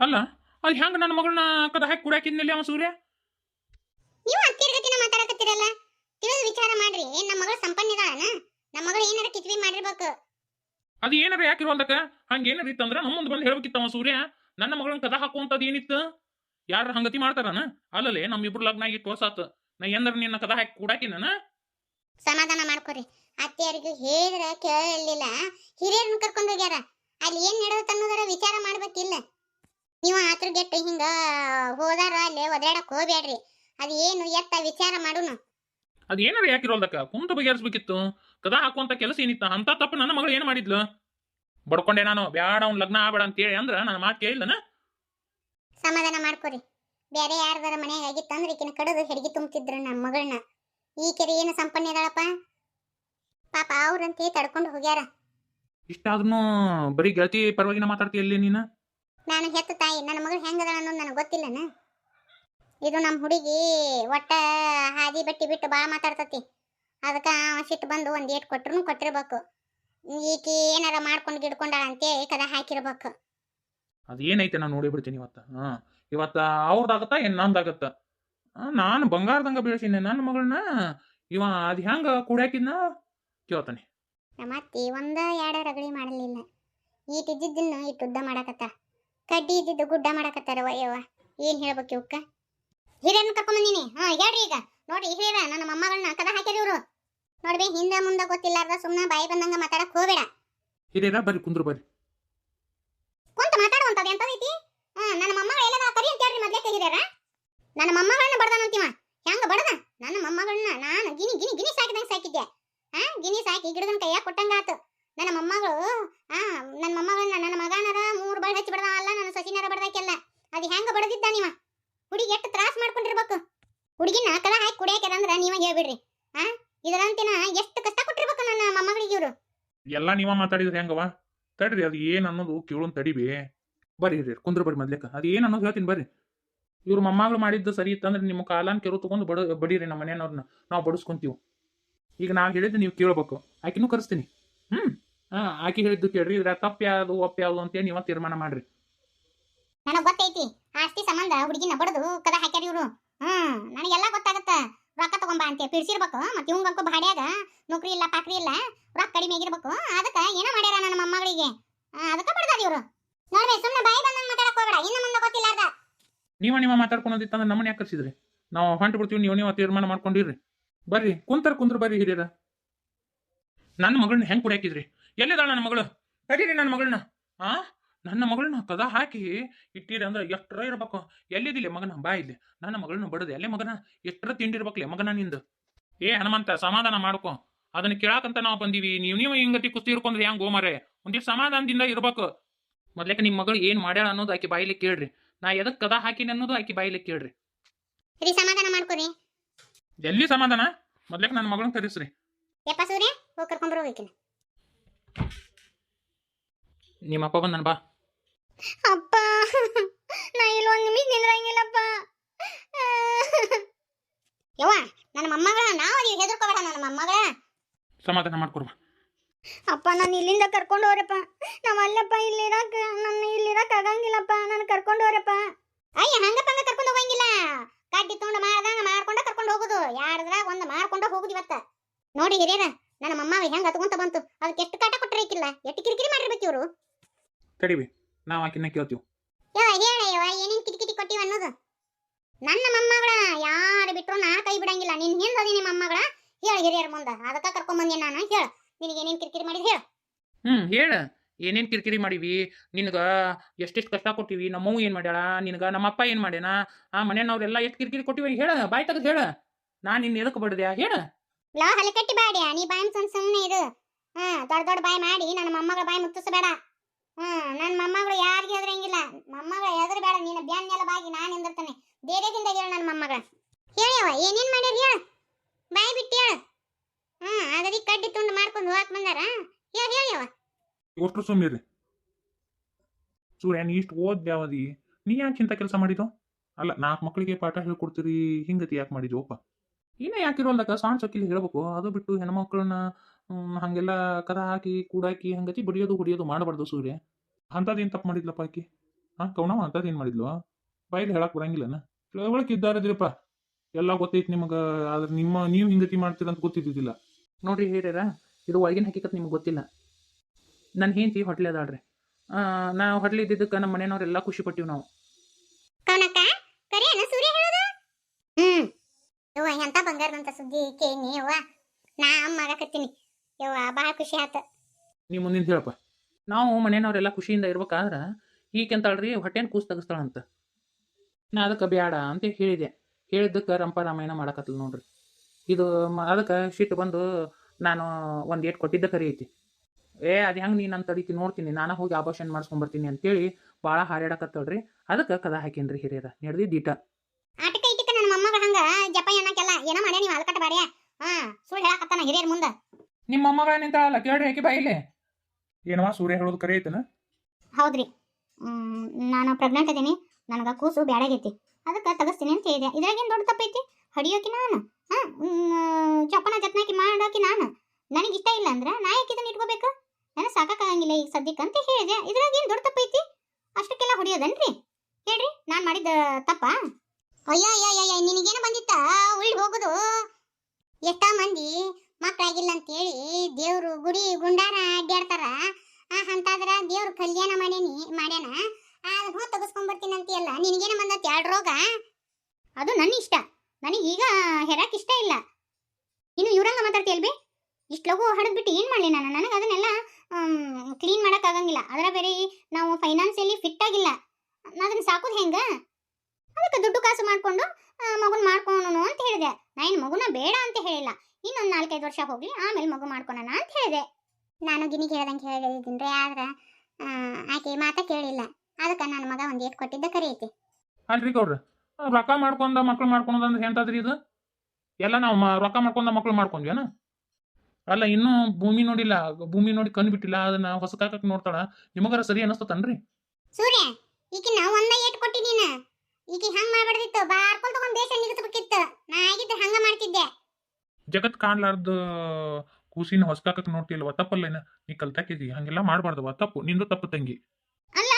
ಅಲ್ಲ ಅದು ಹೆಂಗೆ ನನ್ನ ಮಗಳನ್ನ ಕದ ಹಾಕಿ ಕುಡಾಕಿದ್ನಲ್ಲಿ ಅವ ಸೂರ್ಯ? ನೀವು ಅತ್ತಿರ್ಗತಿನ ಮಾತಾಡಕತ್ತಿರಲ್ಲ? ತಿಳಿದು ವಿಚಾರ ಮಾಡ್ರಿ ಏನ್ ನಮ್ಮ ಮಗಳು ಸಂಪನ್ನಿದಾಳನ? ನಮ್ಮ ಮಗಳು ಏನಾರ ಕಿತ್ವಿ ಮಾಡಿರ್ಬೇಕು. ಅದು ಏನಾರ ಯಾಕಿರೋಲ್ದಕ್ಕ ಹಂಗೆ ಏನಾರ ಇತ್ತಂದ್ರ ನಮ್ಮ ಮುಂದೆ ಬಂದು ಹೇಳ್ಬೇಕಿತ್ತು ಅವ ಸೂರ್ಯ. ನನ್ನ ಮಗಳನ್ನ ಕದ ಹಾಕುವಂಥದ್ದು ಏನಿತ್ತು? ಯಾರ ಹಂಗತಿ ಮಾಡ್ತಾರನ? ನಮ್ಮ ನಮ್ಮಿಬ್ರು ಲಗ್ನ ಆಗಿ ತೋರ್ಸಾತು ನಾ ಎಂದ್ರ ನಿನ್ನ ಕದ ಹಾಕಿ ಕುಡಾಕಿನ ಸಮಾಧಾನ ಮಾಡ್ಕೊರಿ. ಅತ್ತೆಯರಿಗೆ ಹೇಳಿದ್ರ ಕೇಳಲಿಲ್ಲ ಹಿರಿಯರನ್ನ ಕರ್ಕೊಂಡು ಹೋಗ್ಯಾರ. ಅಲ್ಲಿ ಏನ್ ನಡೆಯುತ್ತೆ ಅನ್ನೋದರ ವಿಚಾರ ಮಾಡ್ಬೇಕಿಲ್ಲ. ನೀವು ಆತ್ರ ಗೆಟ್ಟು ಹಿಂಗ ಹೋದಾರ ಅಲ್ಲಿ ಒದಾಡಕ್ ಹೋಗ್ಬೇಡ್ರಿ ಅದು ಏನು ಎತ್ತ ವಿಚಾರ ಮಾಡುನು. ಅದು ಏನಾರ ಯಾಕಿರೋಲ್ದಕ್ಕ ಕುಂತ ಬಗೆಹರಿಸ್ಬೇಕಿತ್ತು. ಕದ ಹಾಕುವಂತ ಕೆಲಸ ಏನಿತ್ತ? ಅಂತ ತಪ್ಪು ನನ್ನ ಮಗಳು ಏನು ಮಾಡಿದ್ಲು? ಬಡ್ಕೊಂಡೆ ನಾನು ಬ್ಯಾಡ ಅವ್ನ ಲಗ್ನ ಆಗ್ಬೇಡ ಅಂತೇಳಿ ಅಂದ್ರ ನನ್ನ ಮಾತು ಕೇಳಿಲ್ಲನ ಸಮಾಧಾನ ಮಾಡ್ಕೊರಿ. ಬೇರೆ ಯಾರ್ದಾರ ಮನೆಯಾಗ ಆಗಿತ್ತಂದ್ರೆ ಈಕಿನ ಕಡದು ಹೆಡ್ಗಿ ತುಂಬ್ತಿದ್ರು ನಮ್ಮ ಮಗಳನ್ನ ಈ ಕೆರೆ ಏನು ಸಂಪನ್ನ ಇದಾಳಪ್ಪ ಪಾಪ ಅವ್ರಂತೆ ತಡ್ಕೊಂಡು ಹೋಗ್ಯಾರ. ಇಷ್ಟಾದ್ರೂ ಬರೀ ಗೆಳತಿ ಪರವಾಗಿನ ಮಾತಾಡ್ತೀಯಲ್ಲಿ ನೀನು? ನಾನು ಹೆತ್ತ ತಾಯಿ ನನ್ನ ಮಗಳು ಹೆಂಗದ ಅನ್ನೋದು ನನಗೆ ಗೊತ್ತಿಲ್ಲನ? ಇದು ನಮ್ಮ ಹುಡುಗಿ ಒಟ್ಟ ಹಾದಿ ಬಟ್ಟಿ ಬಿಟ್ಟು ಭಾಳ ಮಾತಾಡ್ತತಿ. ಅದಕ್ಕೆ ಸಿಟ್ಟು ಬಂದು ಒಂದು ಏಟ್ ಕೊಟ್ರು ಕೊಟ್ಟಿರ್ಬೇಕು. ಈಕಿ ಏನಾರ ಮಾಡ್ಕೊಂಡು ಗಿಡ್ಕೊಂಡಾಳ ಅಂತೇಳಿ ಕದ ಹಾಕಿರ್ಬೇಕು. ಅದು ಏನೈತೆ ನಾನು ನೋಡಿ ಬಿಡ್ತೀನಿ ಇವತ್ತು? ಹಾ ಇವತ್ತ ಅವ್ರದಾಗತ್ತ ಏನ್ ನಂದಾಗತ್ತ? ನಾನು ಬಂಗಾರದಂಗ ಬೀಳ್ಸಿನಿ ನನ್ನ ಮಗಳನ್ನ? ಇವ ಅದು ಹೆಂಗ ಕುಡಿಯಾಕಿದ್ನ? ಕೇಳ್ತಾನೆ. ನಮ್ಮ ಅತ್ತಿ ಒಂದ ಎರಡ ರಗಳಿ ಮಾಡಲಿಲ್ಲ. ಈಟ್ ಇದ್ದಿದ್ದನ್ನ ಇಟ್ಟು ಉದ್ದ ಮಾಡಕತ್ತ. ಕಡ್ಡಿ ಇದ್ದಿದ್ದು ಗುಡ್ಡ ಮಾಡಕತ್ತಾರ ವಯ್ಯವ್ವ ಏನ್ ಹೇಳ್ಬೇಕು ಇವಕ್ಕ ಹಿರಿಯರ್ನ ಕರ್ಕೊಂಬಂದಿನಿ ಹಾ ಹೇಳ್ರಿ ಈಗ. ನೋಡ್ರಿ ಹಿರಿಯರ ನನ್ನ ಮೊಮ್ಮಗಳನ್ನ ಕದ ಹಾಕ್ಯಾರ ಇವ್ರು. ಹಿಂದೆ ಹಿಂದ ಮುಂದ ಗೊತ್ತಿಲ್ಲಾರ್ದ ಸುಮ್ಮನೆ ಬಾಯಿ ಬಂದಂಗ ಮಾತಾಡಕ್ ಹೋಗ್ಬೇಡ. ಹಿರಿಯರ ಬರ್ರಿ ಕುಂದ್ರು ಬರ್ರಿ. ಕುಂತ ಮಾತಾಡುವಂತದ ಎಂತದೈತಿ ಹಾ ನನ್ನ ಮೊಮ್ಮಗಳು ಎಲ್ಲದ ಕರಿ ಅಂತ ಹೇಳ್ರಿ ಮೊದ್ಲೇ ಹಿರಿಯರ. ನನ್ನ ಮೊಮ್ಮಗಳನ್ನ ಬಡದನಂತಿವ ಹೆಂಗ ಬಡದ? ನನ್ನ ಮೊಮ್ಮಗಳನ್ನ ನಾನು ಗಿನಿ ಗಿನಿ ಗಿನಿ ಸಾಕಿದಂಗ ಸಾಕಿದ್ದೆ. ಹಾ ಗಿನಿ ಸಾಕಿ ಗಿಡದ ಕೈಯಾಗ ಕೊಟ್ಟಂಗಾತು. ನನ್ನ ಮೊಮ್ಮಗಳು ಆ ನನ್ನ ಮೊಮ್ಮಗಳನ್ನ ನನ್ನ ಮಗನರ ಮೂರು ಬಳ ಹಚ್ಚಿ ಬಡದ ಅಲ್ಲ ನನ್ನ ಸಸಿನರ ಬಡದಾಕೆಲ್ಲ ಅದು ಹೆಂಗ ಬಡದಿದ್ದ ನೀವ? ಹುಡುಗಿ ಎಷ್ಟು ತ್ರಾಸ ಮಾಡ್ಕೊಂಡಿರ್ಬೇಕು? ಹುಡುಗಿನ ಕಲ ಹಾಕಿ ಕುಡಿಯಾಕ್ಯಾರಂದ್ರ ನೀವ ಹೇಳ್ಬಿಡ್ರಿ. ಆ? ಇದರಂತಿನ ಎಷ್ಟು ಕಷ್ಟ ಕೊಟ್ಟಿರ್ಬೇಕು ನನ್ನ ಮೊಮ್ಮಗಳಿಗೆ ಇವರು? ಎಲ್ಲ ನೀವ ಮಾತಾಡಿದ್ರಿ ಹೆಂಗವ ತಡ್ರಿ ಅದು ಏನ್ ಅನ್ನೋದು ಕೇಳೋನ್ ತಡಿಬಿ. ಬರ್ರಿ ರೀ ಕುಂದ್ರ ಬರ್ರಿ ಮೊದ್ಲೇಕ. ಅದು ಏನ್ ಅನ್ನೋದು ಹೇಳ್ತೀನಿ ಬರ್ರಿ. ಇವ್ರ ಮೊಮ್ಮಗಳು ಮಾಡಿದ್ದು ಸರಿ ಇತ್ತಂದ್ರೆ ನಿಮ್ಮ ಕಾಲಾನ್ ಕೆರು ತಗೊಂಡು ಬಡ ಬಡೀರಿ ನಮ್ಮ ಮನೆಯವ್ರನ್ನ ನಾವು ಬಡಿಸ್ಕೊಂತೀವಿ. ಈಗ ನಾವು ಹೇಳಿದ್ದು ನೀವು ಕೇಳ್ಬೇಕು. ಆಕಿನೂ ಕರೆಸ್ತೀನಿ. ಹ್ಮ್. ಹಾ ಆಕಿ ಹೇಳಿದ್ದು ಕೇಳ್ರಿ ಇದ್ರ ತಪ್ಪ ಯಾವುದು ಒಪ್ಪ ಯಾವುದು ಅಂತೇಳಿ ನೀವ ತೀರ್ಮಾನ ಮಾಡ್ರಿ. ನನಗ್ ಗೊತ್ತೈತಿ ಆಸ್ತಿ ಸಂಬಂಧ ಹುಡುಗಿನ ಬಡದು ಕದ ಹಾಕ್ಯಾರ ಇವ್ರು. ಹ್ಮ್, ನನಗೆಲ್ಲ ಗೊತ್ತಾಗತ್ತ. ರೊಕ್ಕ ತಗೊಂಬ ಅಂತ ಪಿಡ್ಸಿರ್ಬೇಕು. ಮತ್ತೆ ಇವಂಗಂಕು ಭಾಡ್ಯಾಗ ನೌಕರಿ ಇಲ್ಲ, ಪಾಕ್ರಿ ಇಲ್ಲ, ರೊಕ್ಕ ಕಡಿಮೆ ಆಗಿರ್ಬೇಕು. ಅದಕ್ಕ ಏನೋ ಮಾಡ್ಯಾರ ನನ್ನ ಮೊಮ್ಮಗಳಿಗೆ? ಅದಕ್ಕ ಬಡದಾರ ಇವರು. ನೋಡ್ರಿ ಸುಮ್ಮನೆ ಬಾಯಿ ಬಂದಂಗ ಮಾತಾಡಕ್ ಹೋಗಬೇಡ. ಇನ್ನು ಮುಂದೆ ಗೊತ್ತಿಲ್ಲಾರ್ದ. ನೀವ ನೀವ ಮಾತಾಡ್ಕೊಳೋದಿತ್ತಂದ್ರೆ ನಮ್ಮನ್ನ ಯಾಕೆ ಕರ್ಸಿದ್ರಿ? ನಾವು ಹೊಂಟು ಬಿಡ್ತೀವಿ, ನೀವು ನೀವು ತೀರ್ಮಾನ ಮಾಡ್ಕೊಂಡಿರ್ರಿ. ಬರ್ರಿ, ಕುಂತರ್ ಕುಂದ್ರ ಬರ್ರಿ ಹಿರಿಯರ. ನನ್ನ ಮಗಳನ್ನ ಹೆಂಗ್ ಕುಡಿಯಾಕಿದ್ರಿ? ಎಲ್ಲಿದಾಳ ನನ್ನ ಮಗಳು? ಕರೀರಿ ನನ್ನ ಮಗಳನ್ನ. ಆ? ನನ್ನ ಮಗಳನ್ನ ಕದ ಹಾಕಿ ಇಟ್ಟಿರಿ ಅಂದ್ರೆ ಎಷ್ಟರ ಇರ್ಬೇಕು? ಎಲ್ಲಿದಿಲ್ಲ ಮಗನ? ಬಾ ಇಲ್ಲಿ. ನನ್ನ ಮಗಳನ್ನ ಬಡದೆ. ಎಲ್ಲಿ ಮಗನ? ಎಷ್ಟರ ತಿಂಡಿರ್ಬೇಕಲ್ಲೇ ಮಗನ ನಿಂದು? ಏ ಹನುಮಂತ ಸಮಾಧಾನ ಮಾಡ್ಕೊ. ಅದನ್ನ ಕೇಳಾಕಂತ ನಾವು ಬಂದೀವಿ. ನೀವು ನೀವು ಹಿಂಗತಿ ಕುಸ್ತಿ ಇರ್ಕೊಂಡ್ರೆ ಹೆಂಗ್ ಗೋಮಾರೆ ಒಂದಿಷ್ಟು ಸಮಾಧಾನದಿಂದ ಇರ್ಬೇಕು. ಮೊದ್ಲೇಕ ನಿಮ್ಮ ಮಗಳು ಏನ್ ಮಾಡ್ಯಾಳ ಅನ್ನೋದು ಆಕಿ ಬಾಯಿಲಿ ಕೇಳ್ರಿ. ನಾ ಎದಕ್ ಕದ ಹಾಕಿನಿ ಅನ್ನೋದು ಆಕಿ ಬಾಯಿಲಿ ಕೇಳ್ರಿ. ರೀ ಸಮಾಧಾನ ಮಾಡ್ಕೊರಿ. ಎಲ್ಲಿ ಸಮಾಧಾನ? ಮೊದ್ಲೇಕ ನನ್ನ ಮಗಳನ್ನ ಕರೆಸ್ರಿ. ಯಪ್ಪ ಸೂರ್ಯ ಹೋಗಿ ಕರ್ಕೊಂಡ್ ಬರೋಕಿನ ನಿಮ್ಮ ಅಪ್ಪ ಬಂದನ್ ಬಾ. ಅಪ್ಪ. ನಾ ಇಲ್ಲಿ ಒಂದ್ ನಿಮಿಷ ನಿಂದ್ರಂಗಿಲ್ಲಪ್ಪ. ಯವ್ವ ನನ್ನ ಮೊಮ್ಮಗಳ ನಾವು ನೀವು ಹೆದರ್ಕೋಬೇಡ ನನ್ನ ಮೊಮ್ಮಗಳ. ಸಮಾಧಾನ ಅಪ್ಪ ನಾನು ಇಲ್ಲಿಂದ ಕರ್ಕೊಂಡು ಹೋರಪ್ಪ ನಾವು ಅಲ್ಲಪ್ಪ ಇರಕ ನನ್ನ ಇಲ್ಲಿರಕ್ ಆಗಂಗಿಲ್ಲಪ್ಪ. ನಾನು ಕರ್ಕೊಂಡು ಹೋರಪ್ಪ ಅಯ್ಯ ಹಂಗಪ್ಪ ಹಂಗ ಕರ್ಕೊಂಡು ಹೋಗಂಗಿಲ್ಲ. ಕಟ್ಟಿ ತೊಗೊಂಡು ಮಾಡ್ದಂಗ ಮಾಡ್ಕೊಂಡ ಕರ್ಕೊಂಡು ಹೋಗುದು. ಯಾರದ್ರಾಗ ಒಂದ್ ಮಾಡ್ಕೊಂಡ ಹೋಗುದು ಇವತ್ತ. ನೋಡಿ ಹಿರಿಯರ ನನ್ನ ಮಮ್ಮ ಹೆಂಗ ಹತ್ಕೊಂತ ಬಂತು. ಅದಕ್ಕೆ ಎಷ್ಟು ಕಾಟ ಕೊಟ್ಟಿರಕಿಲ್ಲ ಎಷ್ಟು ಕಿರಿಕಿರಿ ಮಾಡಿರ್ಬೇಕು ಇವರು ತಡಿವಿ. ನಾವು ಆಕಿನ ಕೇಳ್ತೀವಿ. ಯವ್ವ ಹೇಳ ಯವ್ವ ಏನೇನ್ ಕಿಟಕಿಟಿ ಕೊಟ್ಟಿವ ಅನ್ನೋದು? ನನ್ನ ಮೊಮ್ಮಗಳ ಯಾರು ಬಿಟ್ರು ನಾ ಕೈ ಬಿಡಂಗಿಲ್ಲ. ನಿನ್ ಹಿಂದ ನಿಮ್ಮ ಮೊಮ್ಮಗಳ? ಹೇಳ ಹಿರಿಯರ ಮುಂದ. ಅದಕ್ಕ ಕರ್ಕೊಂಡ್ ಬಂದೆ ನಾನು. ಹೇಳ. ನಿನಗೆ ಏನೇನ್ ಕಿರಿಕಿರಿ ಮಾಡಿದ್ ಹೇಳ. ಹ್ಮ್ ಹೇಳ. ಏನೇನ್ ಕಿರಿಕಿರಿ ಮಾಡಿವಿ? ನಿನಗ ಎಷ್ಟೆಷ್ಟು ಕಷ್ಟ ಕೊಟ್ಟಿವಿ? ನಮ್ಮವ್ವ ಏನ್ ಮಾಡ್ಯಾಳ? ನಿನಗ ನಮ್ಮಪ್ಪ ಏನ್ ಮಾಡ್ಯಾನ? ಆ ಮನೆಯವ್ರೆಲ್ಲ ಎಷ್ಟು ಕಿರಿಕಿರಿ ಕೊಟ್ಟಿವಿ ಹೇಳ. ಬಾಯ್ ತೆಗೆದು ಹೇಳ. ನಾನ್ ನಿನ್ನ ಎದಕ್ ಬಡ್ದ್ಯಾ? ಹೇಳ. ಲೋ ಹಲಕಟ್ಟಿ ಬಾಡ್ಯಾ. ನೀ ಬಾಯ್ ಸುಮ್ ಸುಮ್ಮನೆ ಇದು ಹಾ ದೊಡ್ಡ ದೊಡ್ಡ ಬಾಯ್ ಮಾಡಿ. ನನ್ನ ಮೊಮ್ಮಗಳ ಬಾಯಿ ಮುತ್ತಿಸಬೇಡ ಹ್ಮ್ ನನ್ನ ಮೊಮ್ಮಗಳು ಯಾರಿಗೆ ಹೆದರಂಗಿಲ್ಲ. ಮೊಮ್ಮಗಳು ಹೆದರ್ ಬೇಡ ನಿನ್ನ ಬ್ಯಾನ್ನೆಲ್ಲ ಬಾಗಿ, ನಾನು ಬೇರೆ ಧೈರ್ಯದಿಂದ ಹೇಳು ನನ್ನ ಮೊಮ್ಮಗಳ. ಹೇಳ್ಯವ ಏನೇನ್ ಮಾಡ್ಯಾರ ಹೇಳ. ಬಾಯಿ ಬಿಟ್ಟು ಹೇಳು. ಹ್ಮ್ ಆಗದಿ ಕಡ್ಡಿ ತುಂಡು ಮಾಡ್ಕೊಂಡು ಹೋಗಕ್ ಬಂದಾರ. ಹೇಳ ಹೇಳ್ಯವ ಒಟ್ಟು ಸುಮ್ಮನಿರಿ ಸೂರ್ಯ, ನೀ ಇಷ್ಟು ಓದ್ಯಾವದಿ ನೀ ಯಾಕೆ ಇಂಥ ಕೆಲಸ ಮಾಡಿದ್ದು? ಅಲ್ಲ, ನಾಲ್ಕು ಮಕ್ಕಳಿಗೆ ಪಾಠ ಹೇಳ್ಕೊಡ್ತೀರಿ, ಹಿಂಗತಿ ಯಾಕೆ ಮಾಡಿದ್ವಪ್ಪ ಇನ್ನ ಯಾಕಿರೋಲ್ದಾಗ ಸಣ್ಣ ಚಕ್ಕಿಲಿ ಹೇಳ್ಬೇಕು. ಅದು ಬಿಟ್ಟು ಹೆಣ್ಮಕ್ಳನ್ನ ಹಂಗೆಲ್ಲ ಕದ ಹಾಕಿ ಕೂಡಾಕಿ ಹಂಗತಿ ಬಡಿಯೋದು ಹೊಡಿಯೋದು ಮಾಡಬಾರ್ದು ಸೂರ್ಯ. ಅಂಥದ್ದೇನು ತಪ್ಪು ಮಾಡಿದ್ಲಪ್ಪ ಆಕಿ? ಹಾಂ ಕೌಣವ ಅಂತದ್ ಏನು ಮಾಡಿದ್ಲು? ಬಾಯಿಲಿ ಹೇಳಕ್ ಬರಂಗಿಲ್ಲನ? ತಿಳುವಳಿಕೆ ಇದ್ದಾರದ್ರಿಪ್ಪ ಎಲ್ಲ ಗೊತ್ತೈತಿ ನಿಮಗೆ, ಆದ್ರೆ ನಿಮ್ಮ, ನೀವು ಹಿಂಗತಿ ಮಾಡ್ತೀರ ಅಂತ ಗೊತ್ತಿದ್ದಿದ್ದಿಲ್ಲ. ನೋಡ್ರಿ ಹೇಳ್ಯಾರ ಇದು ಒಳಗಿನ ಹಕ್ಕಿಕತ್ ನಿಮ್ಗೆ ಗೊತ್ತಿಲ್ಲ. ನನ್ನ ಹೆಂಡತಿ ಹೊಟ್ಲೆ ಅದಾಳ್ರಿ. ನಾ ಹೊಟ್ಲೆ ಇದ್ದಿದ್ದಕ್ಕೆ ನಮ್ಮ ಮನೆಯವ್ರೆಲ್ಲ ಖುಷಿ ಪಟ್ಟಿವಿ ನಾವು. ಎಂತ ಬಂಗಾರದಂತ ಸುದ್ದಿ ಕೇಳಿ ನಾ ಅಮ್ಮ ಆಗಕತ್ತೀನಿ ಯವ್ವ ಭಾಳ ಖುಷಿ ಆತ. ನೀವು ಮುಂದಿನ ಹೇಳಪ್ಪ ನಾವು ಮನೆಯವ್ರೆಲ್ಲ ಖುಷಿಯಿಂದ ಇರ್ಬೇಕಾದ್ರೆ ಈಕೆಂತಾಳ್ರಿ ಹೊಟ್ಟೆನ ಕೂಸ್ ತೆಗಿಸ್ತಾಳಂತ. ನಾ ಅದಕ್ಕೆ ಬೇಡ ಅಂತ ಹೇಳಿದೆ. ಹೇಳಿದ್ದಕ್ಕೆ ರಂಪ ರಾಮಾಯಣ ಮಾಡಕತ್ತಲ್ ನೋಡ್ರಿ. ಇದು ಅದಕ್ಕೆ ಸಿಟ್ಟು ಬಂದು ನಾನು ಒಂದು ಏಟ್ ಕೊಟ್ಟಿದ್ದ ಕರಿ ಐತಿ. ಏ ಅದು ಹೆಂಗೆ ನೀನು ಅಂತ ತಡಿತಿ ನೋಡ್ತೀನಿ. ನಾನು ಹೋಗಿ ಆಪರೇಷನ್ ಮಾಡಿಸ್ಕೊಂಬರ್ತೀನಿ ಅಂತೇಳಿ ಭಾಳ ಹಾರಾಡಕತ್ತಳ್ರಿ. ಅದಕ್ಕೆ ಕದ ಹಾಕೇನ್ರಿ ಹಿರಿಯರ. ನಡೆದಿದ್ದೀಟ ಆಟಕ ಇಟಿಕ ನನ್ನ ಮೊಮ್ಮಗ ಹಂಗ ಜಪ ಏನಕ್ಕೆಲ್ಲ ಏನೋ ಮಾಡ್ಯ ನೀವು ಅಲ್ಕಟ್ಟ ಬಾಡ್ಯ ಹಾ ಸುಳ್ಳು ಹೇಳಕತ್ತಾನ ಹಿರಿಯರ ಮುಂದ. ನಿಮ್ಮ ಅಮ್ಮವ ನಿಂತಾಳಲ್ಲ ಕೇಳ್ರಿ ಯಾಕೆ ಬಾಯಿಲೆ ಏನವಾ ಸೂರ್ಯ ಹೇಳೋದು ಕರೆ ಐತನ? ಹೌದ್ರಿ. ನಾನು ಪ್ರೆಗ್ನೆಂಟ್ ಇದೀನಿ ನನಗೆ ಕೂಸು ಬ್ಯಾಡಾಗೈತಿ ಅದಕ್ಕೆ ತಗಸ್ತೀನಿ ಅಂತ ಹೇಳಿದೆ. ಇದ್ರಾಗೇನು ದೊಡ್ಡ ತಪ್ಪೈತಿ? ಹಡಿಯೋಕಿ ನಾನು. ಹಾ ಚಪ್ಪನ ಜತ್ನಾಕಿ ಮಾಡಾಕಿ ನಾನು. ನನಗೆ ಇಷ್ಟ ಇಲ್ಲ ಅಂದ್ರೆ ನಾ ಯಾಕೆ ಇದನ್ನ ಇಟ್ಕೋಬೇಕು? ನನಗೆ ಸಾಕಾಗಂಗಿಲ್ಲ ಈಗ ಸದ್ಯಕ್ಕೆ ಅಂತ ಹೇಳಿದೆ. ಇದ್ರಾಗೇನು ದೊಡ್ಡ ತಪ್ಪೈತಿ? ಅಷ್ಟಕ್ಕೆಲ್ಲ ಹೊಡಿಯೋದನ್ರಿ? ಹೇಳ್ರಿ, ನಾನು ಮಾಡಿದ ತಪ್ಪ? ಅಯ್ಯ ಅಯ್ಯ ಅಯ್ಯ ನಿನಗೇನು ಬಂದಿತ್ತ? ಉಳ್ಳಿ ಹೋಗುದು? ಎಷ್ಟ ಮಂದಿ? ಮಕ್ಕಳಾಗಿಲ್ಲ ಅಂತೇಳಿ ದೇವರು ಗುಡಿ ಗುಂಡಾರ ಅಡ್ಡಾಡ್ತಾರ ಆ ಅಂತಾದ್ರ ದೇವ್ರ ಕಲ್ಯಾಣ ಮಾಡೇನಿ, ಮಾಡ್ಯಾನ. ಅದನ್ನ ಹ್ಞೂ ಅಂತ ಅಂತೀಯಲ್ಲ ನಿನಗೇನ ಬಂದತ್ ಎರಡು ರೋಗ? ಅದು ನನ್ನ ಇಷ್ಟ. ನನಗೆ ಈಗ ಹೆರಾಕ್ ಇಷ್ಟ ಇಲ್ಲ. ಇನ್ನು ಇವ್ರಂಗ ಮಾತಾಡ್ತೀಯಲ್ಬಿ ಇಷ್ಟು ಲಘು ಹಡದ್ಬಿಟ್ಟು ಏನು ಮಾಡಲಿ ನಾನು? ನನಗೆ ಅದನ್ನೆಲ್ಲ ಕ್ಲೀನ್ ಮಾಡೋಕ್ಕಾಗಂಗಿಲ್ಲ ಅದರ ಬೇರೆ ನಾವು ಫೈನಾನ್ಸಿಯಲಿ ಫಿಟ್ ಆಗಿಲ್ಲ. ಅದನ್ನ ಸಾಕೋದು ಹೆಂಗ? ಅದಕ್ಕೆ ದುಡ್ಡು ಕಾಸು ಮಾಡಿಕೊಂಡು ಮಗುನ ಮಾಡ್ಕೊಳೋಣ ಅಂತ ಹೇಳಿದೆ. ನಾನು ಮಗುನ ಬೇಡ ಅಂತ ಹೇಳಿಲ್ಲ. ಇನ್ನೊಂದು ನಾಲ್ಕೈದು ವರ್ಷ ಹೋಗಲಿ ಆಮೇಲೆ ಮಗು ಮಾಡ್ಕೊಳೋಣ ಅಂತ ಹೇಳಿದೆ. ನಾನು ಗಿನಿಗೆ ಹೇಳ್ದಂಗೆ ರೀ ಆದ್ರೆ ಆಕೆ ಮಾತ ಕೇಳಿಲ್ಲ. ಅದಕ್ಕೆ ನನ್ನ ಮಗ ಒಂದು ಏಟ್ ಕೊಟ್ಟಿದ್ದ ಕರೀತಿ. ಅಲ್ರಿ ಗೌಡ್ರ ರೊಕ್ಕ ಮಾಡ್ಕೊಂಡ ಮಕ್ಳು ಅಂದ್ರೆ ಹೇಳ್ತದ್ರಿ ಇದು? ಎಲ್ಲ ನಾವು ರೊಕ್ಕ ಮಾಡ್ಕೊಂಡ ಮಕ್ಳು ಮಾಡ್ಕೊಂಡ್ವೇನ? ಅಲ್ಲ ಇನ್ನೂ ಭೂಮಿ ನೋಡಿಲ್ಲ ಭೂಮಿ ನೋಡಿ ಕಣ್ಣು ಬಿಟ್ಟಿಲ್ಲ ಅದನ್ನ ಹೊಸ ಕಾಕಕ್ ನೋಡ್ತಾಳ ನಿಮಗಾರ ಸರಿ ಅನಸ್ತತನ್ರಿ? ಸೂರ್ಯ ಈಕಿನ ಒಂದ ಏಟ್ ಕೊಟ್ಟಿದ್ದೀನ ಈಕಿ ಹಂಗ್ ಮಾಡ್ಬಾರ್ದಿತ್ತು ಬಾರ್ಕೊಂಡ್ ತಗೊಂಡ್ ದೇಶ ನಿಗತ್ಬೇಕಿತ್ತು ನಾ ಆಗಿದ್ರೆ ಹಂಗ ಮಾಡ್ತಿದ್ದೆ. ಜಗತ್ ಕಾಣ್ಲಾರ್ದ ಕೂಸಿನ ಹೊಸ್ಕಾಕಕ್ ನೋಡ್ತಿಲ್ವ? ತಪ್ಪಲ್ಲೇನ ನೀ ಕಲ್ತಾಕಿದಿ. ಹಂಗೆಲ್ಲ ಮಾಡ್ಬಾರ್ದವ ತಪ್ಪು. ನಿಂದು ತಪ್ಪು ತಂಗಿ. ಅಲ್ಲ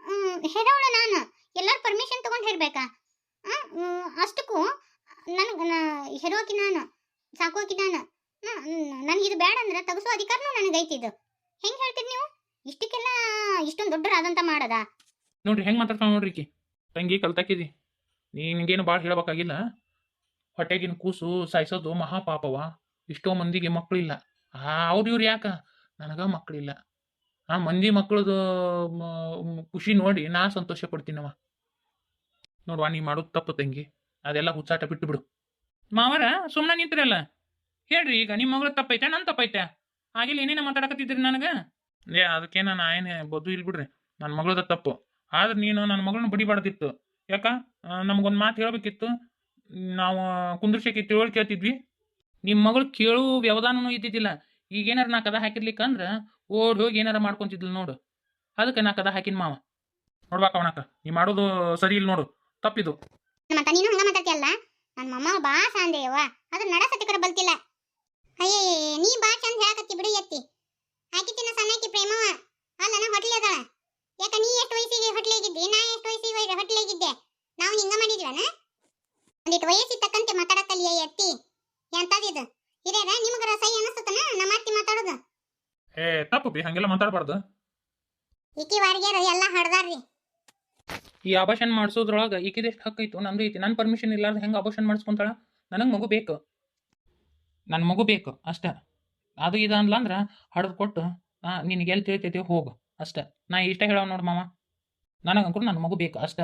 ಹ್ಮ್, ನಾನು. ಎಲ್ಲರ ಪರ್ಮಿಷನ್ ತಗೊಂಡು ಹೇಳ್ಬೇಕಾ? ಅಷ್ಟಕ್ಕೂ ನನಗೆ ಹೆರೋಕಿ ನಾನು. ಸಾಕೋಕಿ ನಾನು. ನನಗೆ ಇದು ಬೇಡ ಅಂದ್ರೆ ತಗಸೋ ಅಧಿಕಾರನೂ ನನಗೆ ಐತಿದ್ದು ಹೆಂಗ್ ಹೇಳ್ತೀರಿ ನೀವು? ಇಷ್ಟಕ್ಕೆಲ್ಲ ಇಷ್ಟೊಂದು ದೊಡ್ಡರಾದಂತ ಮಾಡದ? ನೋಡ್ರಿ ಹೆಂಗ್ ಮಾತಾಡ್ತಾವ ನೋಡ್ರಿ ತಂಗಿ ಕಲ್ತಾಕಿದಿ. ನಿನಗೇನು ಭಾಳ ಹೇಳ್ಬೇಕಾಗಿಲ್ಲ. ಹೊಟ್ಟೆಗಿನ ಕೂಸು ಸಾಯಿಸೋದು ಮಹಾಪಾಪವ ಇಷ್ಟೋ ಮಂದಿಗೆ ಮಕ್ಕಳಿಲ್ಲ ಆ ಅವ್ರು ಇವ್ರು ಯಾಕ? ನನಗ ಮಕ್ಕಳಿಲ್ಲ ಆ, ಮಂದಿ ಮಕ್ಕಳದು ಖುಷಿ ನೋಡಿ ನಾ ಸಂತೋಷ ಪಡ್ತೀನವ ನೋಡುವ, ನೀ ಮಾಡೋದು ತಪ್ಪು ತಂಗಿ. ಅದೆಲ್ಲ ಹುಚ್ಚಾಟ ಬಿಟ್ಟು ಬಿಡು ಮಾವರ ಸುಮ್ಮನೆ ನಿಂತಿರಲ್ಲ. ಹೇಳ್ರಿ, ಈಗ ನಿಮ್ಮ ಮಗಳ ತಪ್ಪೈತೆ ನನ್ನ ತಪ್ಪೈತೆ. ಆಗಿಲ್ಲ ಏನೇನ ಮಾತಾಡಕತ್ತಿದ್ರಿ ನನಗೆ? ಏ ಅದಕ್ಕೆ ನಾನು ಆಯನೆ ಬದು ಇಲ್ಲಿ ಬಿಡ್ರಿ. ನನ್ನ ಮಗಳದ ತಪ್ಪು. ಆದ್ರೆ ನೀನು ನನ್ನ ಮಗಳನ್ನ ಬಡಿಬಾರ್ದಿತ್ತು. ಯಾಕ? ನಮಗೊಂದು ಮಾತು ಹೇಳ್ಬೇಕಿತ್ತು. ನಾವು ಕುಂದ್ರಶೇಖಿ ತಿಳುವಳಿ ಕೇಳ್ತಿದ್ವಿ. ನಿಮ್ಮ ಮಗಳು ಕೇಳು ವ್ಯವಧಾನನೂ ಇದ್ದಿದ್ದಿಲ್ಲ. ಈಗ ಏನಾರ ನಾ ಕದ ಹಾಕಿರ್ಲಿಕ್ಕಂದ್ರೆ ಓಡ್ ಹೋಗಿ ಏನಾರ ಮಾಡ್ಕೊಂತಿದ್ಲು ನೋಡು. ಅದಕ್ಕೆ ನಾ ಕದ ಹಾಕಿನ ಮಾವ. ನೋಡ್ಬಾಕ ಅವನಕ ನೀ ಮಾಡೋದು ಸರಿ ಇಲ್ಲ ನೋಡು. ತಪ್ಪಿದು. ಮತ್ತ ನೀನು ಹಂಗ ಮಾತಾಡ್ತಿಯಲ್ಲ? ನನ್ನ ಮಮ್ಮ ಬಾ ಸಾಂದೇಯವ್ವ ಅದ್ರ ನಡ ಸತಿಕರ ಬಲ್ತಿಲ್ಲ. ಅಯ್ಯೇ ನೀ ಬಾ ಚಂದ ಹೇಳಕತ್ತಿ ಬಿಡು ಎತ್ತಿ. ಹಾಕಿತ್ತಿನ ಸಣ್ಣಕಿ ಪ್ರೇಮವ. ಅಲ್ಲ, ನಾ ಹೊಟ್ಲಿ ಅದಾಳ. ಯಾಕ, ನೀ ಎಷ್ಟು ವಯಸ್ಸಿಗೆ ಹೊಟ್ಲಿಗಿದ್ದಿ ನಾ ಎಷ್ಟು ವಯಸ್ಸಿಗೆ ಹೊಟ್ಲಿಗಿದ್ದೆ ನಾವು ಹಿಂಗ ಮಾಡಿದ್ವನ ಒಂದಿಟ್ಟು ವಯಸ್ಸಿಗೆ ತಕ್ಕಂತೆ ಮಾತಾಡಕಲ್ಲಿಯ ಎತ್ತಿ ಎಂತದಿದು ಹಿರಿಯರ ನಿಮಗರ ಸೈ ಅನಸ್ತತನ ನಮ್ಮ ಅತ್ತಿ ಮಾತಾಡೋದು ಬಿ ಹಂಗೆಲ್ಲ ಮಾತಾಡಬಾರ್ದು. ಈಕಿ ವಾರಿಗೆರು ಎಲ್ಲ ಹಡ್ದಾರ್ರಿ. ಈ ಆಭಾಷಣ ಮಾಡಿಸೋದ್ರೊಳಗೆ ಈಕಿದೆಷ್ಟು ಹಕ್ಕೈತು ನಂದು ಐತಿ. ನನ್ನ ಪರ್ಮಿಷನ್ ಇಲ್ಲಾರ್ದು ಹೆಂಗೆ ಆಭಾಷಣ ಮಾಡಿಸ್ಕೊಂತಾಳ? ನನಗೆ ಮಗು ಬೇಕು. ನನ್ನ ಮಗು ಬೇಕು ಅಷ್ಟ. ಅದು ಇದು ಅಂದ್ರೆ ಹಡ್ದು ಕೊಟ್ಟು ನಿನಗೆ ಎಲ್ಲಿ ತಿಳಿತೈತಿ ಹೋಗು ಅಷ್ಟೇ. ನಾ ಇಷ್ಟ ಹೇಳೋ ನೋಡು ನನಗೆ ನನಗಂಕೂ ನನ್ನ ಮಗು ಬೇಕು ಅಷ್ಟ.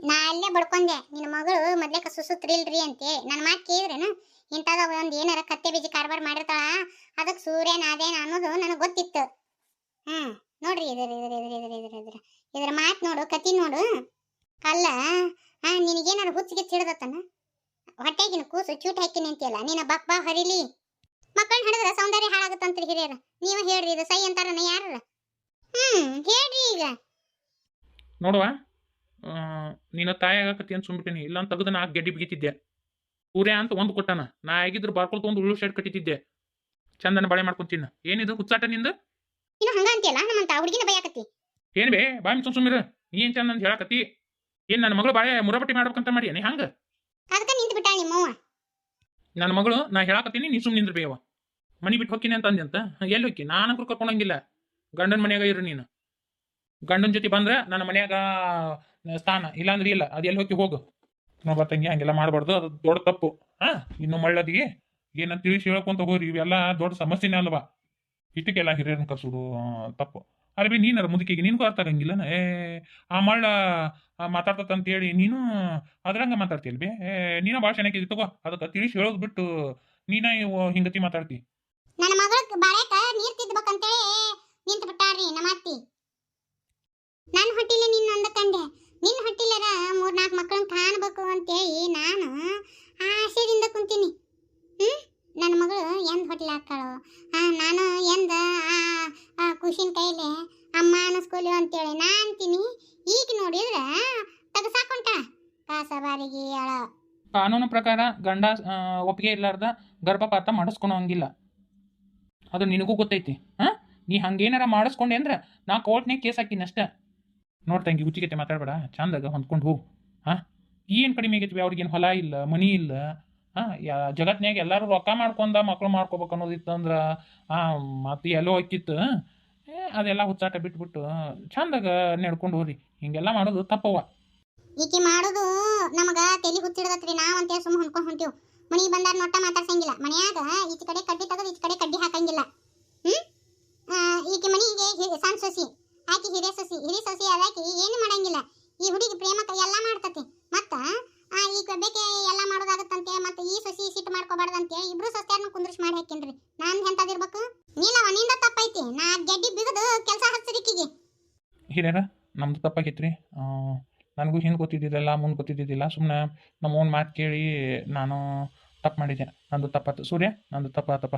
ನಾ ಅಲ್ಲೇ ಬಡ್ಕೊಂಡೆ. ನಿನ್ನ ಮಗಳು ಮೊದ್ಲೇಕ ಸುಸುತ್ರಿಲ್ರಿ ಅಂತೆ. ನನ್ನ ಮಾತು ಕೇಳಿದ್ರೇನು? ಇಂಥದ ಒಂದು ಏನಾರ ಕತ್ತೆ ಬೀಜ ಕಾರ್ಬಾರ್ ಮಾಡಿರ್ತಾಳ ಅದಕ್ಕೆ ಸೂರ್ಯನ ಅದೇನ ಅನ್ನೋದು ನನಗೆ ಗೊತ್ತಿತ್ತು. ಹ್ಮ್, ನೋಡ್ರಿ ಇದ್ರ ಇದ್ರ ಇದ್ರ ಇದ್ರ ಇದ್ರ ಇದ್ರ ಇದ್ರ ಮಾತು ನೋಡು ಕತಿ ನೋಡು. ಅಲ್ಲ ಹಾ ನಿನಗೇನಾರ ಹುಚ್ಚಿಗೆ ಸಿಡ್ದತ್ತನ ಹೊಟ್ಟೆಗಿನ ಕೂಸು ಚೂಟ್ ಹಾಕಿನಿ ಅಂತೀಯಲ್ಲ, ನೀನ ಬಕ್ ಬಾ ಹರಿಲಿ. ಮಕ್ಕಳನ್ನ ಹಿಡಿದ್ರೆ ಸೌಂದರ್ಯ ಹಾಳಾಗುತ್ತಂತ್ರಿ ಹಿರಿಯರ. ನೀವು ಹೇಳ್ರಿ, ಇದು ಸೈ ಅಂತಾರನ ಯಾರ? ಹ್ಮ್, ಹೇಳ್ರಿ ಈಗ. ನೋಡುವ ನೀನು ತಾಯಿ ಆಗಕತ್ತಿ ಅಂತ ಸುಮ್ಬಿಟ್ಟಿನಿ ಇಲ್ಲ ಅಂತ ತೆಗೆದು ನಾ ಗೆಡ್ಡಿ ಬಿಗಿತಿದ್ದೆ. ಸೂರ್ಯ ಅಂತ ಒಂದು ಕೊಟ್ಟಾನ. ನಾ ಆಗಿದ್ರು ಬಾರ್ಕೊಳ್ ಒಂದು ಉಳ್ಳು ಶರ್ಟ್ ಕಟ್ಟಿದ್ದೆ. ಚಂದನ ಬಳೆ ಮಾಡ್ಕೊಂತೀನ ಏನಿದು ಹುಚ್ಚಾಟ ನಿಂದು? ನೀನು ಹಂಗ ಅಂತೀಯಲ್ಲ ನಮ್ಮಂತ ಹುಡುಗಿನ ಬೈಯಾಕತ್ತಿ. ಏನ್ ಬೇ ಬಾಯಿ ಸುಮ್ ಸುಮ್ಮಿರ. ಏನ್ ಚಂದ ಅಂತ ಹೇಳಕತ್ತಿ? ಏನ್ ನನ್ನ ಮಗಳು ಬಾಳೆ ಮುರಬಟ್ಟಿ ಮಾಡ್ಬೇಕಂತ ಮಾಡಿ ನೀ ಹಂಗ? ಅದಕ್ಕೆ ನಿಂತು ಬಿಟ್ಟ ನಿಮ್ಮವ್ವ. ನನ್ನ ಮಗಳು ನಾ ಹೇಳಕತ್ತೀನಿ ನೀ ಸುಮ್ ನಿಂದ್ರ ಬೇವ ಮನಿ ಬಿಟ್ಟು ಹೋಗ್ತೀನಿ ಅಂತ ಅಂದ್ಯಂತ ಎಲ್ಲಿ ಹೋಗಿ ನಾನಂಕರು ಕರ್ಕೊಂಡಂಗಿಲ್ಲ. ಗಂಡನ ಮನೆಯಾಗ ಇರು ನೀನು. ಗಂಡನ ಜೊತೆ ಬಂದ್ರೆ ನನ್ನ ಮನೆಯಾಗ ಸ್ಥಾನ. ಇಲ್ಲಾಂದ್ರೆ ಇಲ್ಲ. ಅದು ಎಲ್ಲಿ ಹೋಗಿ ಹೋಗು. ನೋಡ್ಬಾ ತಂಗಿ ಹಂಗೆಲ್ಲ ಮಾಡಬಾರ್ದು, ಅದು ದೊಡ್ಡ ತಪ್ಪು. ಹಾ, ಇನ್ನು ಮಳ್ಳದಿಗೆ ಏನಂತ ತಿಳಿಸಿ ಹೇಳ್ಕೊಂತ ಹೋಗ್ರಿ, ಇವೆಲ್ಲ ದೊಡ್ಡ ಸಮಸ್ಯೆನೇ ಅಲ್ವಾ? ಇಷ್ಟಕ್ಕೆಲ್ಲ ಹಿರಿಯರನ್ನ ಕರ್ಸೋದು ತಪ್ಪು. ಅರೆ ಬಿ ನೀನಾರ ಮುದುಕಿಗೆ ನಿನ್ಗೂ ಅರ್ಥ ಆಗಂಗಿಲ್ಲ ಏ, ಆ ಮಳ್ಳ ಮಾತಾಡ್ತ ಅಂತ ಹೇಳಿ ನೀನು ಅದ್ರಂಗ ಮಾತಾಡ್ತೀಯಲ್ ಬಿ? ನೀನ ಭಾಳ ಚೆನ್ನಾಗಿ ತಗೋ, ಅದಕ್ಕೆ ತಿಳಿಸಿ ಹೇಳೋದು ಬಿಟ್ಟು ನೀನ ಹಿಂಗತಿ ಮಾತಾಡ್ತಿ. ನನ್ನ ನಮ್ಮ ಅತ್ತಿ. ಹೊಟ್ಟಿಲ ನಿನ್ನ ಅಂದಕಂಡೆ ನಿನ್ನ ಹೊಟ್ಟಿಲ್ಲರ ಮೂರ್ ನಾಲ್ಕು ಮಕ್ಕಳನ್ನ ಕಾಣ್ಬೇಕು ಅಂತೇಳಿ ನಾನು ಆಸೆಯಿಂದ ಕುಂತೀನಿ. ಹ್ಮ್? ನನ್ನ ಮಗಳು ಎಂದ ಹೊಟ್ಟಿಲ್ ಹಾಕಾಳು ಆ, ನಾನು ಎಂದ ಆ ಖುಷಿನ ಕೈಲಿ ಅಮ್ಮ ಅನ್ನಿಸ್ಕೊಲಿ ಅಂತೇಳಿ ನಾ ಅಂತೀನಿ ಈಗ ನೋಡಿದ್ರ ತಗಸಾಕೊಂಟ ಕಾಸ ಬಾರಿಗೆ ಅಳ. ಕಾನೂನು ಪ್ರಕಾರ ಗಂಡ ಒಪ್ಪಿಗೆ ಇರ್ಲಾರ್ದ ಗರ್ಭಪಾತ ಮಾಡಿಸ್ಕೊಳಂಗಿಲ್ಲ. ಅದು ನಿನಗೂ ಗೊತ್ತೈತಿ. ಹಾ? ನೀ ಹಂಗೇನಾರ ಮಾಡಿಸ್ಕೊಂಡೆ ಅಂದ್ರೆ ನಾ ಕೋರ್ಟ್ನೇ ಕೇಸ್ ಹಾಕಿನಿ ಅಷ್ಟೇ ಹಿಂಗೆ ಹುಚ್ಚಿಗೆತೆ ಮಾತಾಡ್ಬೇಡ. ಚಂದಾಗ ಹೊಂದ್ಕೊಂಡು ಹೋಗು. ಹಾಂ? ಏನು ಕಡಿಮೆ ಆಗೈತಿ ಅವ್ರಿಗೇನು ಹೊಲ ಇಲ್ಲ, ಮನಿ ಇಲ್ಲ? ಹಾಂ? ಯಾ, ಜಗತ್ನ್ಯಾಗ ಎಲ್ಲರೂ ರೊಕ್ಕ ಮಾಡ್ಕೊಂಡ ಮಕ್ಳು ಮಾಡ್ಕೋಬೇಕು ಅನ್ನೋದಿತ್ತು ಅಂದ್ರೆ ಹಾಂ ಮತ್ತೆ ಎಲ್ಲೋ ಹೋಗಿತ್ತು ಏ, ಅದೆಲ್ಲ ಹುಚ್ಚಾಟ ಬಿಟ್ಬಿಟ್ಟು, ಚಂದಾಗ ನಡ್ಕೊಂಡು ಹೋಗ್ರಿ ಹಿಂಗೆಲ್ಲ ಮಾಡೋದು ತಪ್ಪವ ಈಕಿ ಮಾಡೋದು ನಮಗ ತಲೆ ಹುಚ್ಚಿಡದತ್ರಿ. ಅಂತ ಸುಮ್ಮ ಹೊಂದ್ಕೊಂಡ್ ಹೊಂಟಿವ್ ಮನಿ ಬಂದಾರ ನೋಟ ಮಾತಾಡ್ಸಂಗಿಲ್ಲ. ಮನ್ಯಾಗ ಈಚ ಕಡೆ ಕಡ್ಡಿ ತಗದು ಈಚ ಕಡೆ ಕಡ್ಡಿ ಹಾಕಂಗಿಲ್ಲ. ಹ್ಮ್? ಈಕೆ ಮನಿಗೆ ಸಣ್ಣ ಸೊಸಿ. ಆಕಿ ಹಿರಿಯ ಸೊಸಿ ಹಿರಿಯ ಸೊಸಿ ಅದಾಕಿ ಏನು ಮಾಡಂಗಿಲ್ಲ. ಈ ಹುಡುಗಿ ಪ್ರೇಮಕ ಎಲ್ಲ ಮಾಡ್ತತಿ. ಮತ್ತ ಆ, ಈಗ ಬೇಕೆ ಎಲ್ಲ ಮಾಡೋದಾಗತ್ತಂತೆ ಮತ್ತೆ ಈ ಸೊಸಿ ಸಿಟ್ಟು ಮಾಡ್ಕೋಬಾರ್ದಂತೆ ಇಬ್ರು ಸೊಸೆಯರ್ನ ಕುಂದ್ರಿಸಿ ಮಾಡಿ ಹಾಕಿನ್ರಿ ನಾನ್ ಎಂತದಿರ್ಬೇಕು ನೀಲವ ನಿಂದ ತಪ್ಪೈತಿ. ನಾ ಗೆಡ್ಡಿ ಬಿಗದು ಕೆಲಸ ಹಚ್ಚಿರಿಕಿಗೆ ಹಿರಿಯರ ನಮ್ದು ತಪ್ಪಾಗಿತ್ರಿ ನನಗೂ ಹಿಂದೆ ಗೊತ್ತಿದ್ದಿದ್ದಿಲ್ಲ ಮುಂದೆ ಗೊತ್ತಿದ್ದಿದ್ದಿಲ್ಲ. ಸುಮ್ಮನೆ ನಮ್ಮ ಓನ್ ಮಾತು ಕೇಳಿ ನಾನು ತಪ್ಪು ಮಾಡಿದ್ದೆ. ನಂದು ತಪ್ಪಾತು. ಸೂರ್ಯ ನಂದು ತಪ್ಪಾತಪ್ಪ.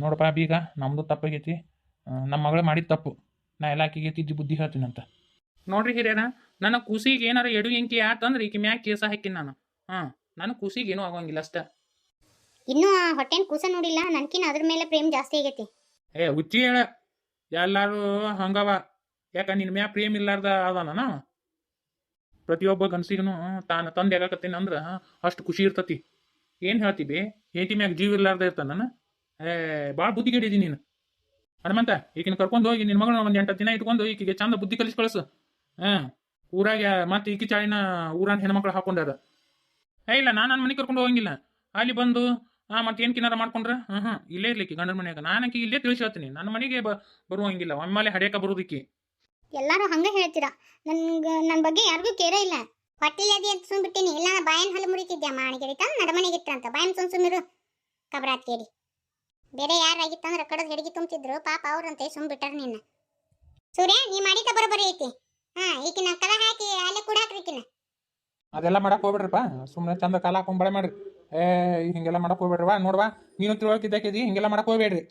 ನೋಡಪ್ಪ ಬೀಗ ನಮ್ಮದು ತಪ್ಪಾಗೈತಿ ನಮ್ಮ ಮಗಳು ಮಾಡಿದ ತಪ್ಪು. ನಾ ಇಲಾಖೆಗೆ ಆಕಿಗೆ ತಿದ್ದಿ ಬುದ್ಧಿ ಹೇಳ್ತೀನಂತ ನೋಡ್ರಿ ಹಿರಿಯರ ನನ್ನ ಕೂಸಿಗೆ ಏನಾರ ಎಡು ಎಂಕಿ ಆತಂದ್ರೆ ಈಕೆ ಮ್ಯಾಗ ಕೇಸ ಹಾಕಿನ ನಾನು. ಹಾಂ ನನ್ನ ಕೂಸಿಗೆ ಏನೂ ಆಗೋಂಗಿಲ್ಲ ಅಷ್ಟೇ. ಇನ್ನೂ ಆ ಹೊಟ್ಟೆನ್ ಕೂಸ ನೋಡಿಲ್ಲ ನನ್ಕಿನ ಅದ್ರ ಮೇಲೆ ಪ್ರೇಮ್ ಜಾಸ್ತಿ ಆಗೈತಿ. ಏ ಹುಚ್ಚಿ ಹೇಳ ಎಲ್ಲಾರು ಹಂಗವ. ಯಾಕ ನಿನ್ನ ಮ್ಯಾ ಪ್ರೇಮ್ ಇಲ್ಲಾರ್ದ ಅದಾನ ಪ್ರತಿಯೊಬ್ಬ ಗನ್ಸಿಗನು ತಾನು ತಂದೆ ಯಾಕತ್ತೀನಿ ಅಂದ್ರೆ ಅಷ್ಟು ಖುಷಿ ಇರ್ತತಿ. ಏನು ಹೇಳ್ತಿ ಬೇ? ಹೆಂಡತಿ ಮ್ಯಾಗ ಜೀವ ಇರ್ಲಾರ್ದ ಇರ್ತಾನ ಏ ಭಾಳ ಬುದ್ಧಿಗೆಡಿದಿ ನೀನು. ಹನುಮಂತ ಈಗಿನ ಕರ್ಕೊಂಡು ಹೋಗಿ ನಿನ್ನ ಮಗಳನ್ನ ಒಂದು ಎಂಟು ದಿನ ಇಟ್ಕೊಂಡು ಈಕಿಗೆ ಚಂದ ಬುದ್ಧಿ ಕಲಿಸಿ ಕಳಿಸು. ಹಾಂ, ಊರಾಗ ಮತ್ತೆ ಈಕಿ ಚಾಳಿನ ಊರಾನ ಹೆಣ್ಮಕ್ಳು ಹಾಕೊಂಡದ ಏ, ಇಲ್ಲ, ನಾನು ನನ್ನ ಮನೆಗೆ ಕರ್ಕೊಂಡು ಹೋಗಂಗಿಲ್ಲ. ಅಲ್ಲಿ ಬಂದು ಹಾ ಮತ್ತೆ ಏನು ಕಿನಾರ ಮಾಡ್ಕೊಂಡ್ರೆ? ಹಾಂ ಇಲ್ಲೇ ಇರ್ಲಿಕ್ಕೆ ಗಂಡನ ಮನೆಯಾಗ. ನಾನು ಆಕಿ ಇಲ್ಲೇ ತಿಳಿಸಿ ಹೇಳ್ತೀನಿ. ನನ್ನ ಮನೆಗೆ ಬ, ಬರುವಂಗಿಲ್ಲ. ಒಮ್ಮೆಲೆ ಹಡೆಯಕ ಬರೋದಿಕ್ಕಿ ಎಲ್ಲಾರು ಹಂಗೆ ಹೇಳ್ತೀರಾ? ನನ್ಗೆ ನನ್ನ ಬಗ್ಗೆ ಯಾರಿಗೂ ಕೇರ ಇಲ್ಲ. ಹೊಟ್ಟೆಲಿ ಅಂತ ಸುಮ್ ಬಿಟ್ಟಿನಿ ಇಲ್ಲ ಬಾಯನ್ ಹಲ್ಲು ಮುರಿತಿದ್ದೆ ಮಾಣಿಗೆ ತಂದು ನಡಮನೆಗೆ ಬಾಯನ್ ಸುಮ್ ಸುಮ್ಮಿರು. ಕಬರಾತ್ ಕೇಳಿ ಬೇರೆ ಯಾರಾಗಿತ್ತಂದ್ರ ಕಡದ ಹಿಡಿಗಿ ತುಂಬ್ತಿದ್ರು, ಪಾಪ ಅವ್ರಂತೆ ಸುಮ್ ಬಿಟ್ಟಾರ ನಿನ್ನ. ಸೂರ್ಯ, ನೀ ಮಾಡಿದ ಬರೋಬರಿ ಐತಿ. ಹಾ, ಈಕಿನ ಕಲ ಹಾಕಿ ಅಲ್ಲೇ ಕೂಡ ಹಾಕ್ರಿಕಿನ ಅದೆಲ್ಲ ಮಾಡಕ್ ಹೋಗ್ಬೇಡ್ರಪ್ಪ. ಸುಮ್ಮನೆ ಚಂದ ಕಾಲ ಹಾಕೊಂಡ್ ಬಳೆ ಮಾಡ್ರಿ. ಏ, ಹಿಂಗೆಲ್ಲ ಮಾಡಕ್ ಹೋಗ್ಬೇಡ್ರವಾ ನೋಡ್ವಾ ನೀನು ತಿಳುವಳಿಕೆ ಇದ್ದಾಕಿದಿ ಹಿಂಗೆಲ್ಲ ಮಾಡಕ್ ಹೋಗ್ಬೇಡ್ರಿ.